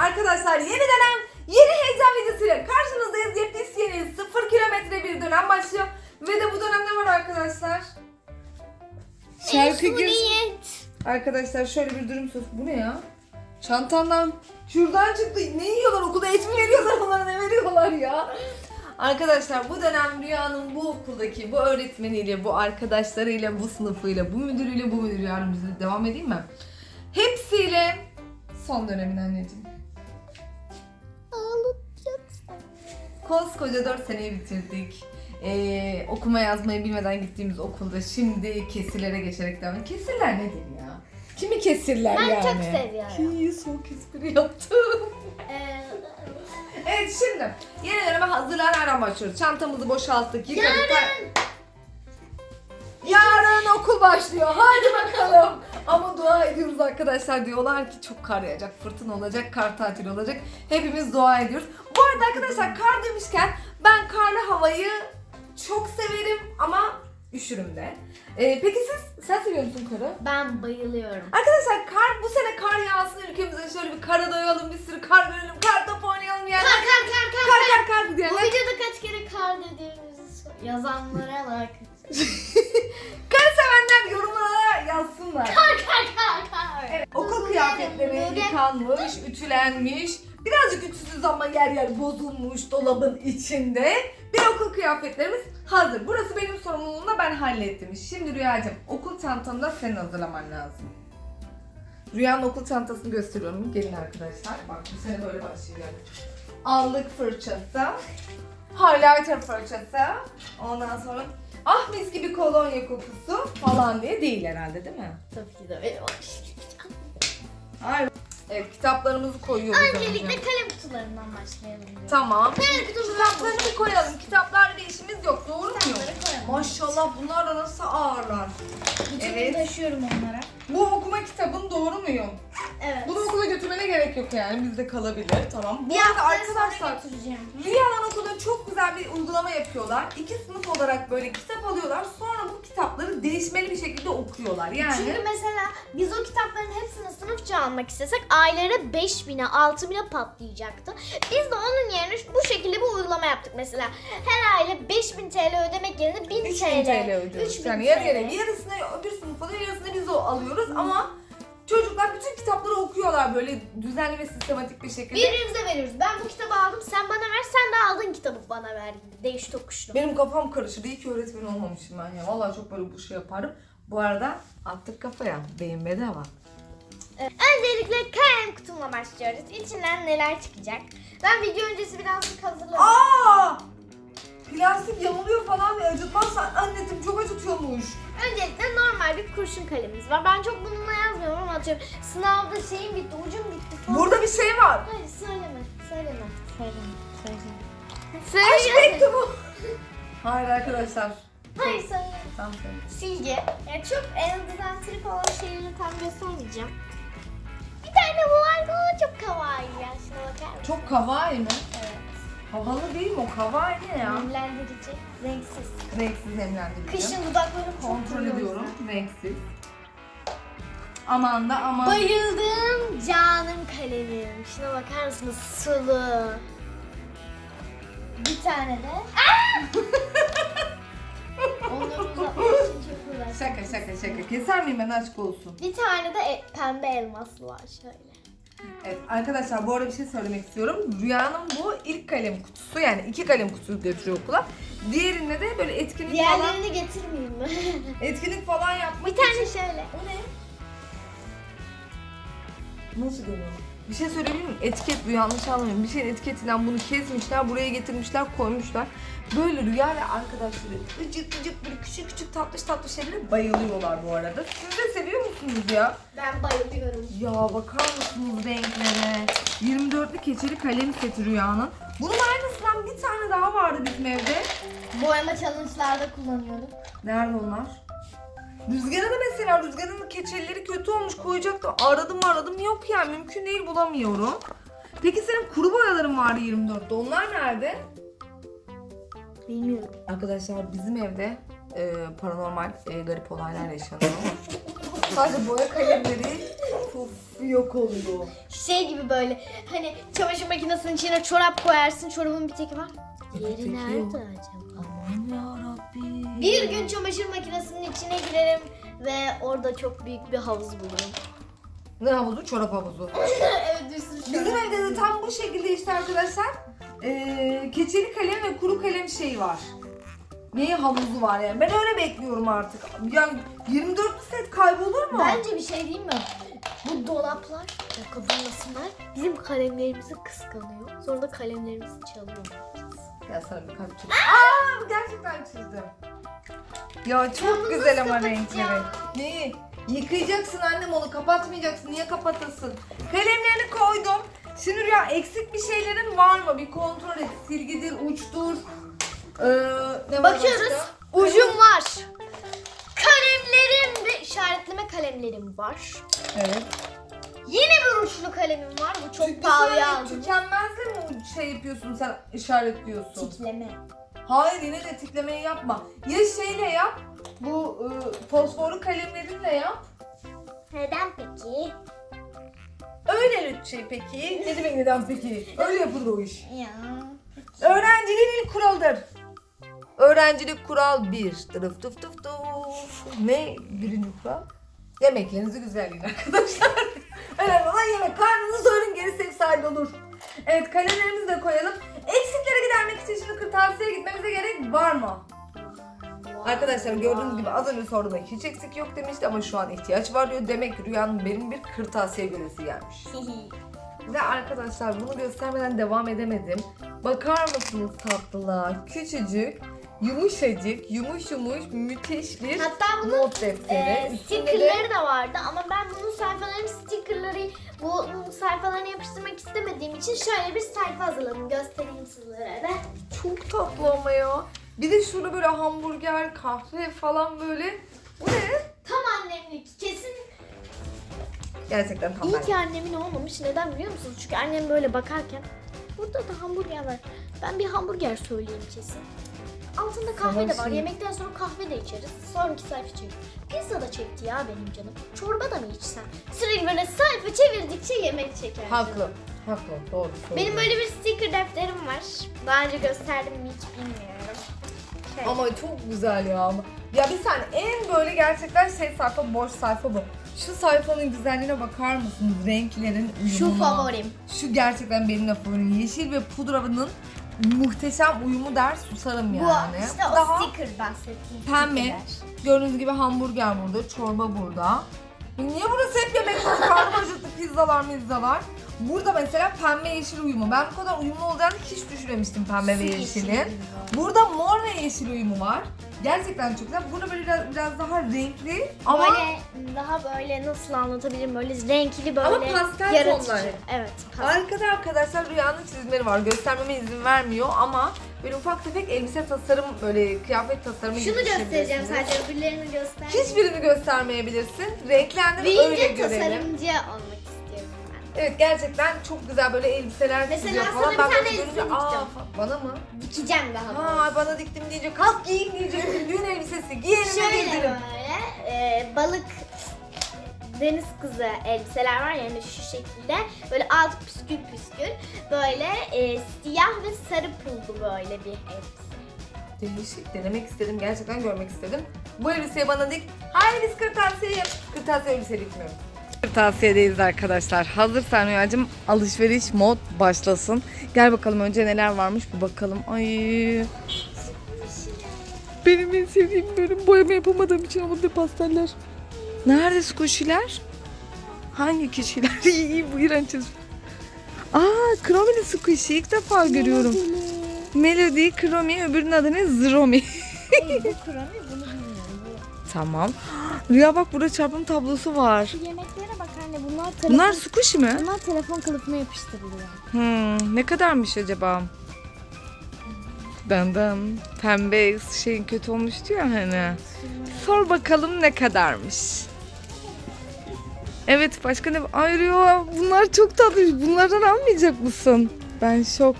Arkadaşlar yeni dönem yeni heyecan videosuyla karşınızdayız. Yepyeni yeni 0 kilometre bir dönem başlıyor. Ve de bu dönemde var arkadaşlar. Şarkı gir. Arkadaşlar şöyle bir durum söz. Bu ne ya? Çantandan şuradan çıktı. Ne yiyorlar okulda? Et mi veriyorlar onlara ne veriyorlar ya? Arkadaşlar bu dönem Rüya'nın bu okuldaki bu öğretmeniyle, bu arkadaşlarıyla, bu sınıfıyla, bu müdürüyle, bu müdür yardımcısıyla devam edeyim mi? Hepsiyle son dönemin anneciğim. Koskoca 4 seneyi bitirdik. Ee, okuma yazmayı bilmeden gittiğimiz okulda şimdi kesirlere geçerek devam Kesirler nedir ya? Kimi kesirler Ben yani? çok seviyorum. İyi soğuk espri yaptım. Ee, Evet şimdi yeni döneme hazırlanarak başlıyoruz. Çantamızı boşalttık, yıkadık. Yarın. Yarın okul başlıyor. Hadi bakalım. Ama dua ediyoruz arkadaşlar. Diyorlar ki çok kar yağacak, fırtına olacak, kar tatili olacak. Hepimiz dua ediyoruz. Bu arada arkadaşlar kar demişken ben karlı havayı çok severim ama üşürüm de. Ee, peki siz, sen seviyor musun karı? ben bayılıyorum. Arkadaşlar kar, bu sene kar yağsın ülkemize şöyle bir kara doyalım, bir sürü kar görelim, kar topu oynayalım yani. Kar kar kar kar. Kar kar kar Bu diyenler. videoda kaç kere kar dediğimizi yazanlara like. Kar sevenler yorumlara yazsınlar. Kar kar kar kar. Evet, okul kıyafetleri yıkanmış, ütülenmiş. Birazcık ütüsüz ama yer yer bozulmuş dolabın içinde. Bir okul kıyafetlerimiz hazır. Burası benim sorumluluğumda ben hallettim. Şimdi Rüyacığım okul çantanı da senin hazırlaman lazım. Rüyanın okul çantasını gösteriyorum. Gelin arkadaşlar. Bak bu sene böyle başlıyor. Allık fırçası. Highlighter fırçası. Ondan sonra ah mis gibi kolonya kokusu falan diye değil herhalde değil mi? Tabii ki de benim Hayır. Evet kitaplarımızı koyuyoruz Öncelikle önce. kalem kutularından başlayalım. diyorum. Tamam. Kalem Kitaplarını koyalım. Kitaplarla bir işimiz yok. Doğru mu? Maşallah bunlar da nasıl ağırlar. Evet. Evet. taşıyorum onlara. Bu okuma kitabın doğru muyum? Evet. Bunu okula götürmene gerek yok yani. Bizde kalabilir. Tamam. Bu Bir arada hafta sonra arkadaşlar götüreceğim. Rüyalan okulda çok güzel bir uygulama yapıyorlar. İki sınıf olarak böyle kitap alıyorlar. Sonra bu kitapları değişmeli bir şekilde okuyorlar. Yani Çünkü mesela biz o kitapların hepsini sınıfça almak istesek ailelere 5000'e 6000'e patlayacaktı. Biz de onun yerine bu şekilde bir uygulama yaptık mesela. Her aile 5000 TL ödemek yerine 1000 3000 TL. Ödüyoruz. 3000 Yani yarı TL. yarı yarısını öbür sınıf alıyor, yarısını biz o alıyoruz ama çocuklar bütün kitapları okuyorlar böyle düzenli ve sistematik bir şekilde. Birbirimize veriyoruz. Ben bu kitabı aldım sen bana ver sen de aldın kitabı bana ver gibi. Değiş tokuşlu. Benim kafam karışır. İyi ki öğretmen olmamışım ben ya. Vallahi çok böyle bu şey yaparım. Bu arada attık kafaya. Beyin bedava. Öncelikle kalem kutumla başlıyoruz. İçinden neler çıkacak? Ben video öncesi birazcık hazırladım. Aa! Plastik yamuluyor falan ve acıtmazsan kurşun kalemimiz var. Ben çok bununla yazmıyorum ama atıyorum sınavda şeyim bitti, ucum bitti falan. Burada bir şey var. Hayır söyleme, söyleme. Söyleme, söyleme. Aşk Söyleme. mektubu. Hayır arkadaşlar. Hayır söyleme. Tamam söyle. Silgi. Yani çok en azından trip olan şeyleri tam göstermeyeceğim. Bir tane bu var. O çok kawaii ya. Şuna bakar mısın? Çok kawaii mi? Havalı değil mi o? Kawaii ne ya? Nemlendirici, renksiz. Renksiz nemlendirici. Kışın dudaklarım çok Kontrol kuruyor ediyorum. Renksiz. Aman da aman. Bayıldım canım kalemim. Şuna bakar mısınız? Sulu. Bir tane de. Onları uzatmak için çok uğraştım. Şaka şaka şaka. Keser miyim ben aşk olsun. Bir tane de e- pembe elmaslı var şöyle. Evet arkadaşlar bu arada bir şey söylemek istiyorum. Rüyanın bu ilk kalem kutusu yani iki kalem kutusu götürüyor okula. Diğerinde de böyle etkinlik falan Diğerlerini getirmeyeyim mi? etkinlik falan yapmak bir tane için- şöyle. O ne? Nasıl görüyorum? Bir şey söyleyebilir miyim? Etiket bu yanlış anlamayın. Bir şeyin etiketinden bunu kesmişler, buraya getirmişler, koymuşlar. Böyle rüya ve arkadaşları ıcık ıcık böyle küçük küçük tatlış tatlış şeylere bayılıyorlar bu arada. Siz de seviyor musunuz ya? Ben bayılıyorum. Ya bakar mısınız renklere? 24'lü keçeli kalem seti rüyanın. Bunun aynısından bir tane daha vardı bizim evde. Boyama challenge'larda kullanıyorum. Nerede onlar? Rüzgar'a da mesela Rüzgar'ın keçelileri kötü olmuş koyacaktım. Aradım aradım yok yani mümkün değil bulamıyorum. Peki senin kuru boyaların vardı 24'te onlar nerede? Bilmiyorum. Arkadaşlar bizim evde e, paranormal e, garip olaylar yaşanıyor. Sadece boya kalemleri puf yok oluyor. Şey gibi böyle hani çamaşır makinesinin içine çorap koyarsın çorabın bir teki var. Yeri nerede acaba? Aman yarabbim. Bir gün çamaşır makinesinin içine girerim ve orada çok büyük bir havuz bulurum. Ne havuzu? Çorap havuzu. evet bir sürü Bizim çorap. evde de tam bu şekilde işte arkadaşlar ee, keçeli kalem ve kuru kalem şeyi var. Neyi havuzu var yani. Ben öyle bekliyorum artık. Yani 24 set kaybolur mu? Bence bir şey diyeyim mi? Bu dolaplar, kabullasınlar bizim kalemlerimizi kıskanıyor. Sonra da kalemlerimizi çalıyor. Gel sana bir kalp çizdim. Aa bu gerçekten çizdim. Ya çok bunu güzel ama renkleri. Neyi? Yıkayacaksın annem onu kapatmayacaksın. Niye kapatasın? Kalemlerini koydum. Şimdi Rüya eksik bir şeylerin var mı? Bir kontrol et. Silgidir, uçtur. Ee, ne var Bakıyoruz. başka? Ucum var. Kalemlerim ve işaretleme kalemlerim var. Evet. Yine bir uçlu kalemim var. Bu çok Çünkü pahalıya sen aldım. tükenmezle mi şey yapıyorsun sen işaretliyorsun? Tikleme. Hayır yine de tiklemeyi yapma. Ya şeyle yap. Bu e, fosforlu kalemlerinle yap. Neden peki? Öyle şey peki. Ne demek neden peki? Öyle yapılır o iş. Ya. Öğrenciliğin ilk kuralıdır. Öğrencilik kural bir. Tıf tıf tıf tıf. Ne birinci kural? Yemeklerinizi güzel yiyin arkadaşlar. Önemli olan yemek. Karnınızı doyurun gerisi efsane olur. Evet kalorilerimizi de koyalım. Eksikleri gidermek için şimdi kırtasiyeye gitmemize gerek var mı? Arkadaşlar gördüğünüz gibi az önce sorduğumda hiç eksik yok demişti ama şu an ihtiyaç var diyor. Demek ki Rüya'nın benim bir kırtasiye göresi gelmiş. Ve arkadaşlar bunu göstermeden devam edemedim. Bakar mısınız tatlılığa? Küçücük, yumuşacık, yumuş yumuş, müthiş bir Hatta bunun not defteri. e, Üstünde de stickerları da vardı ama ben bunun sayfalarını stickerları bu sayfalarına yapıştırmak istemediğim için şöyle bir sayfa hazırladım. Göstereyim sizlere de. çok tatlı ama ya. Bir de şurada böyle hamburger, kahve falan böyle. Bu ne? Tam annemlik. Kesin Gerçekten tam İyi ki annemin olmamış. Neden biliyor musunuz? Çünkü annem böyle bakarken burada da hamburger var. Ben bir hamburger söyleyeyim kesin. Altında kahve de var. şey- Yemekten sonra kahve de içeriz. Sonraki sayfa çevir. Pizza da çekti ya benim canım. Çorba da mı içsen? Sürekli böyle sayfa çevirdikçe yemek çeker. Haklı. Haklı. Doğru. Benim böyle bir sticker defterim var. Daha önce gösterdim mi hiç bilmiyorum. Şöyle. Ama çok güzel ya. ama. Ya bir saniye en böyle gerçekten şey sayfa boş sayfa bu. Şu sayfanın güzelliğine bakar mısınız? Renklerin Şu uyumuna. favorim. Şu gerçekten benim de favorim. Yeşil ve pudra'nın muhteşem uyumu der susarım yani. Bu işte o Daha sticker bahsettiğim pembe. stickerler. Gördüğünüz gibi hamburger burada, çorba burada. Niye burası hep yemek? Karnım acıktı pizzalar mizzalar. Burada mesela pembe yeşil uyumu. Ben bu kadar uyumlu olacağını hiç düşünmemiştim pembe ve yeşili yeşili. uyumu. Burada mor ve yeşil uyumu var. Gerçekten çok güzel. Burada böyle biraz, biraz daha renkli ama Böyle daha böyle nasıl anlatabilirim böyle renkli böyle Ama pastel yaratıcı. tonlar. Evet. pastel. arkada arkadaşlar Rüya'nın çizimleri var. Göstermeme izin vermiyor ama böyle ufak tefek elbise tasarım böyle kıyafet tasarımı gibi Şunu göstereceğim düşünebilirsiniz. sadece öbürlerini göster. Hiçbirini göstermeyebilirsin. Renklendir öyle görelim. tasarımcı olmak. Evet gerçekten çok güzel böyle elbiseler Mesela çiziyor sana falan. bir Ben tane böyle elbise görünce, "Aa, dikeceğim." fa- Bana mı? Dikeceğim daha Ha doğrusu. bana diktim diyecek. Kalk giyin diyecek. Düğün elbisesi. Giyelim ve Şöyle böyle e, balık deniz kızı elbiseler var yani şu şekilde böyle alt püskül püskül böyle e, siyah ve sarı pullu böyle bir elbise. Değişik denemek istedim. Gerçekten görmek istedim. Bu elbiseyi bana dik. Hayır biz kırtasiye yap. Kırtasiye elbise dikmiyorum. Kırtasiyedeyiz arkadaşlar. Hazırsan Rüyacığım alışveriş mod başlasın. Gel bakalım önce neler varmış bir bakalım. Ay. Benim en sevdiğim bölüm boyama yapamadığım için ama de pasteller. Nerede squishy'ler? Hangi kişiler? İyi bu iğrenç. Aa, Chrome'li squishy ilk defa görüyorum. Melody, Chromi, öbürünün adı ne? Zromi. bu kurami bunu bilmiyorum. tamam. Rüya bak burada çarpım tablosu var. Şu yemeklere bak anne bunlar telefon, Bunlar squishy mi? bunlar telefon kılıfına yapıştırılıyor. Hmm, ne kadarmış acaba? Dandan. Pembe şeyin kötü olmuştu ya hani. Sor bakalım ne kadarmış. Evet başka ne? Ay Rüya bunlar çok tatlıymış. Bunlardan almayacak mısın? Ben şok.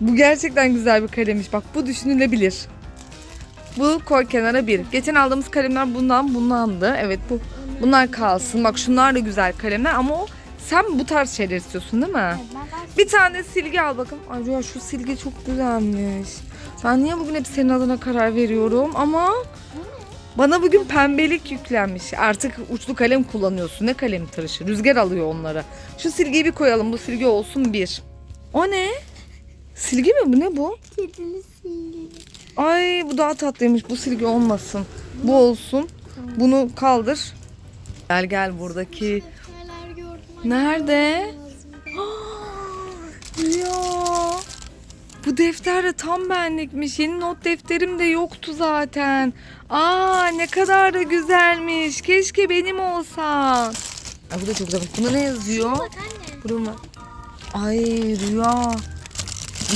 Bu gerçekten güzel bir kalemmiş. Bak bu düşünülebilir. Bu koy kenara bir. Geçen aldığımız kalemler bundan bundandı. Evet bu Bunlar kalsın. Bak şunlar da güzel kalemler ama o sen bu tarz şeyler istiyorsun değil mi? Bir tane silgi al bakalım. Ay Rüya şu silgi çok güzelmiş. Ben niye bugün hep senin adına karar veriyorum ama bana bugün pembelik yüklenmiş. Artık uçlu kalem kullanıyorsun. Ne kalem tıraşı? Rüzgar alıyor onları. Şu silgiyi bir koyalım. Bu silgi olsun bir. O ne? Silgi mi bu? Ne bu? kedili silgi. Ay bu daha tatlıymış. Bu silgi olmasın. Bu olsun. Bunu kaldır. Gel gel buradaki. Nerede? Ya. Bu defter de tam benlikmiş. Yeni not defterim de yoktu zaten. Aa ne kadar da güzelmiş. Keşke benim olsa. Ay bu da çok güzel. Buna ne yazıyor? Burada mı? Ay Rüya.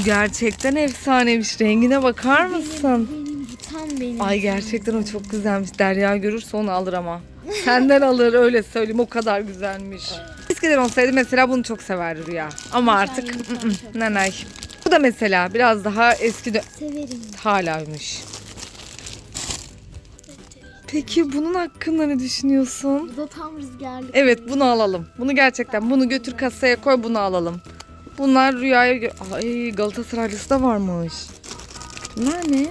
Gerçekten efsanemiş. Rengine bakar mısın? Benim tam benim. Ay gerçekten o çok güzelmiş. Derya görürse onu alır ama. Senden alır öyle söyleyeyim o kadar güzelmiş. Eskiden olsaydı mesela bunu çok severdi Rüya. Ama artık ı-ı, nanay. Bu da mesela biraz daha eski dö- Severim. halaymış. Peki bunun hakkında ne düşünüyorsun? Bu da tam rüzgarlı. Evet bunu alalım. Bunu gerçekten bunu götür kasaya koy bunu alalım. Bunlar Rüya'ya Ay Galatasaraylısı da varmış. Bunlar ne?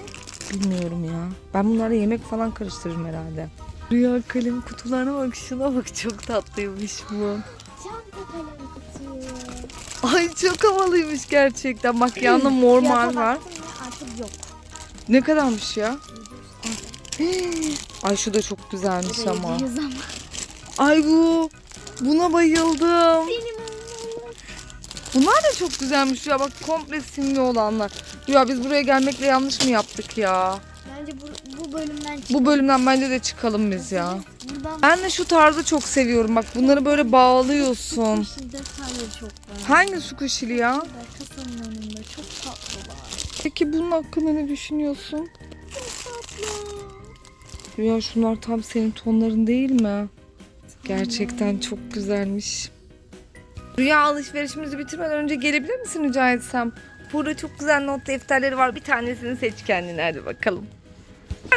Bilmiyorum ya. Ben bunlara yemek falan karıştırırım herhalde. Rüya kalem kutularına bak şuna bak çok tatlıymış bu. Kalem kutusu. Ay çok havalıymış gerçekten. Bak yanında mor mar var. artık yok. Ne kadarmış ya? Ay şu da çok güzelmiş ama. Ay bu. Buna bayıldım. Oğlum. Bunlar da çok güzelmiş ya bak komple simli olanlar. Ya biz buraya gelmekle yanlış mı yaptık ya? Bence bu, bu bölümden Bu bölümden bence de çıkalım biz ya. Buradan Ben de şu tarzı çok seviyorum bak bunları böyle bağlıyorsun. Şimdi detayları çok var. Hangi su kuşili ya? Kasanın önünde çok tatlı var. Peki bunun hakkında ne düşünüyorsun? Ya şunlar tam senin tonların değil mi? Gerçekten çok güzelmiş. Rüya alışverişimizi bitirmeden önce gelebilir misin rica etsem? Burada çok güzel not defterleri var. Bir tanesini seç kendine hadi bakalım.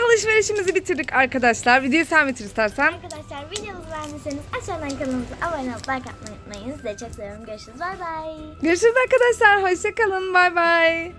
Alışverişimizi bitirdik arkadaşlar. Videoyu sen bitir istersen. Arkadaşlar videomuzu beğendiyseniz aşağıdan kanalımıza abone olup like atmayı unutmayın. Sizi de çok seviyorum. Görüşürüz. Bay bay. Görüşürüz arkadaşlar. Hoşçakalın. Bay bay.